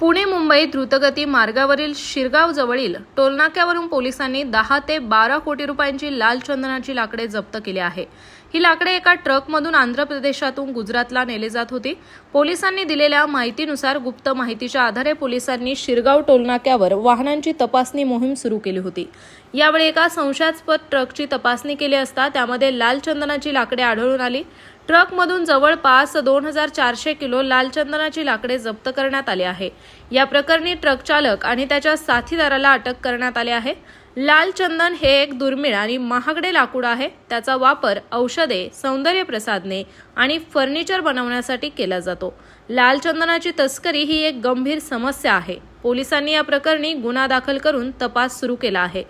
पुणे मुंबई द्रुतगती मार्गावरील शिरगाव जवळील टोलनाक्यावरून पोलिसांनी दहा ते बारा कोटी रुपयांची लाल चंदनाची लाकडे जप्त केली आहे. ही लाकडे एका ट्रकमधून आंध्र प्रदेशातून गुजरातला नेले जात होती. पोलिसांनी दिलेल्या माहितीनुसार गुप्त माहितीच्या आधारे पोलिसांनी शिरगाव टोलनाक्यावर वाहनांची तपासणी मोहीम सुरू केली होती. यावेळी एका संशयास्पद ट्रकची तपासणी केली असता त्यामध्ये लाल चंदनाची लाकडे आढळून आली. ट्रकमधून जवळपास दोन हजार चारशे किलो लाल चंदनाची लाकडे जप्त करण्यात आली आहे. या प्रकरणी ट्रक चालक आणि त्याच्या साथीदाराला अटक करण्यात आले आहे. लाल चंदन हे एक दुर्मिळ आणि महागडे लाकूड आहे. त्याचा वापर औषधे सौंदर्य प्रसाधने आणि फर्निचर बनवण्यासाठी केला जातो. लाल चंदनाची तस्करी ही एक गंभीर समस्या आहे. पोलिसांनी या प्रकरणी गुन्हा दाखल करून तपास सुरू केला आहे.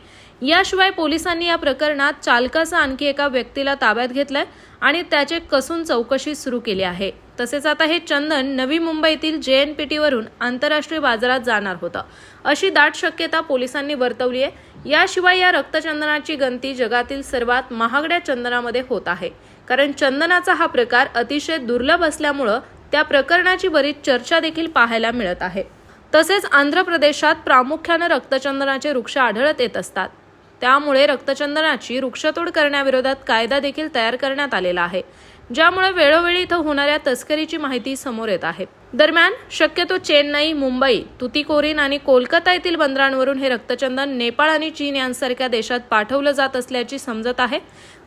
याशिवाय पोलिसांनी या प्रकरणात चालकाचा आणखी एका व्यक्तीला ताब्यात घेतलाय आणि त्याचे कसून चौकशी सुरू केली आहे. तसेच आता हे चंदन नवी मुंबईतील जे एन पी टीवरून आंतरराष्ट्रीय बाजारात जाणार होतं. अशी दाट शक्यता पोलिसांनी वर्तवली आहे याशिवाय या रक्तचंदनाची गंती जगातील सर्वात महागड्या चंदनामध्ये होत आहे. कारण चंदनाचा हा प्रकार अतिशय दुर्लभ असल्यामुळं त्या प्रकरणाची बरीच चर्चा देखील पाहायला मिळत आहे. तसेच आंध्र प्रदेशात प्रामुख्यानं रक्तचंदनाचे वृक्ष आढळत येत असतात. त्यामुळे रक्तचंदनाची वृक्षतोड करण्याविरोधात कायदा देखील तयार करण्यात आलेला आहे ज्यामुळे वेळोवेळी इथं होणाऱ्या तस्करीची माहिती समोर येत आहे. दरम्यान शक्यतो चेन्नई मुंबई तुतीकोरीन आणि कोलकाता येथील बंदरांवरून हे रक्तचंदन नेपाळ आणि चीन यांसारख्या देशात पाठवलं जात असल्याची समजत आहे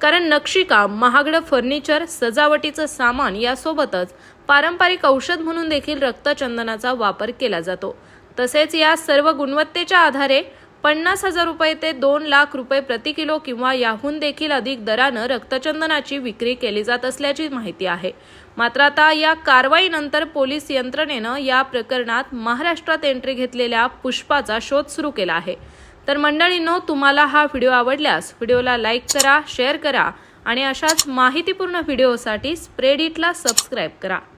कारण नक्षीकाम महागडं फर्निचर सजावटीचं सामान यासोबतच पारंपरिक औषध म्हणून देखील रक्तचंदनाचा वापर केला जातो. तसेच या सर्व गुणवत्तेच्या आधारे पन्नास हजार रुपये ते दोन लाख रुपये प्रति किलो किंवा याहून देखील अधिक दरानं रक्तचंदनाची विक्री केली जात असल्याची माहिती आहे. मात्र आता या कारवाईनंतर पोलीस यंत्रणेनं या प्रकरणात महाराष्ट्रात एंट्री घेतलेल्या पुष्पाचा शोध सुरू केला आहे. तर मंडळींनो तुम्हाला हा व्हिडिओ आवडल्यास व्हिडिओला लाईक करा शेअर करा आणि अशाच माहितीपूर्ण व्हिडिओसाठी स्प्रेड इटला सबस्क्राईब करा.